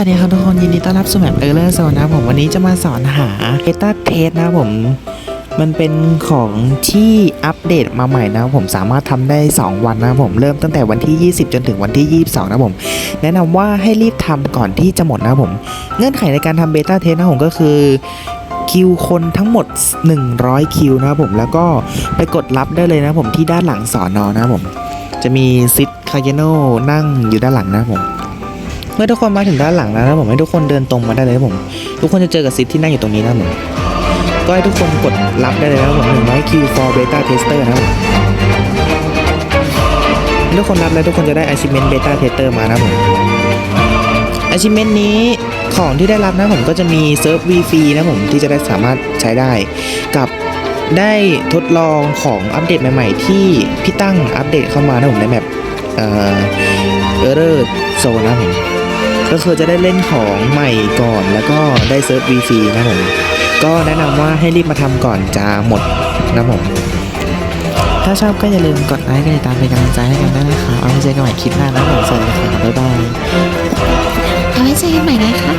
วัสดีครับทุกคนยินดีต้อนรับสู่แมปเออร์เลอร์โซนนะผมวันนี้จะมาสอนหาเบต้าเทสนะผม มันเป็นของที่อัปเดตมาใหม่นะผมสามารถทำได้ 2 วันนะผมเริ่มตั้งแต่วันที่ 20 จนถึงวันที่ 22 นะผม แนะนำว่าให้รีบทำก่อนที่จะหมดนะผม เงื่อนไขในการทำเบต้าเทสนะผมก็คือคิวคนทั้งหมด 100 คิวนะครับผมแล้วก็ไปกดรับได้เลยนะผมที่ด้านหลังสอนอนะผม จะมีซิดคาเยโนนั่งอยู่ด้านหลังนะผม เมื่อทุกคนมาถึงด้านหลังแล้วนะผมให้ทุกคนเดินตรงมาได้เลยผม ทุกคนจะเจอกับซิดที่นั่งอยู่ตรงนี้นะผมก็ให้ทุกคนกดรับได้เลยนะครับผม100 Q for beta tester นะครับผมทุกคนรับแล้วทุกคนจะได้ achievement beta tester มานะผม achievement นี้ของที่ได้รับนะผมก็จะมีเซิร์ฟ v ฟรีนะผมที่จะได้สามารถใช้ได้กับได้ทดลองของอัปเดตใหม่ ๆ ที่พี่ตั้งอัปเดตเข้ามานะผมในแมปเอ่อ error zone นะผม ก็คือจะได้เล่นของใหม่ก่อนแล้วก็ได้เซิร์ฟ v ฟรีนะผมก็แนะนำว่าให้รีบมาทำก่อนจะหมดนะผมถ้าชอบก็อย่าลืมกดไลค์กดติดตามเป็นกำลังใจให้กันด้วยนะคะเอาไว้เจอกันใหม่คลิปหน้านะผมสวัสดีครับบ๊ายบายเอาไว้เจอกันใหม่นะคะ